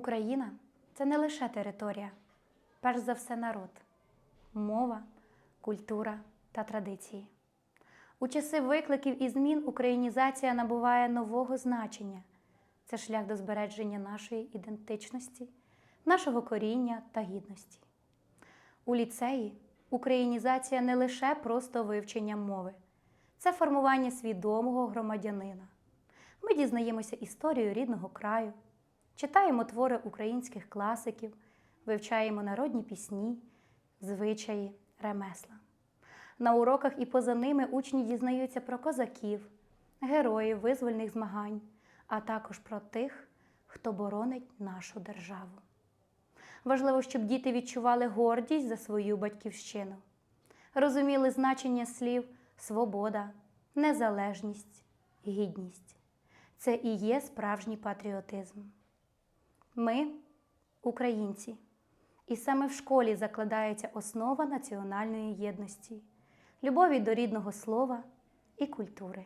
Україна це не лише територія, перш за все народ, мова, культура та традиції. У часи викликів і змін українізація набуває нового значення. Це шлях до збереження нашої ідентичності, нашого коріння та гідності. У ліцеї українізація не лише просто вивчення мови, це формування свідомого громадянина. Ми дізнаємося історію рідного краю, читаємо твори українських класиків, вивчаємо народні пісні, звичаї, ремесла. На уроках і поза ними учні дізнаються про козаків, героїв визвольних змагань, а також про тих, хто боронить нашу державу. Важливо, щоб діти відчували гордість за свою батьківщину, розуміли значення слів свобода, незалежність, гідність. Це і є справжній патріотизм. Ми українці, і саме в школі закладається основа національної єдності, любові до рідного слова і культури.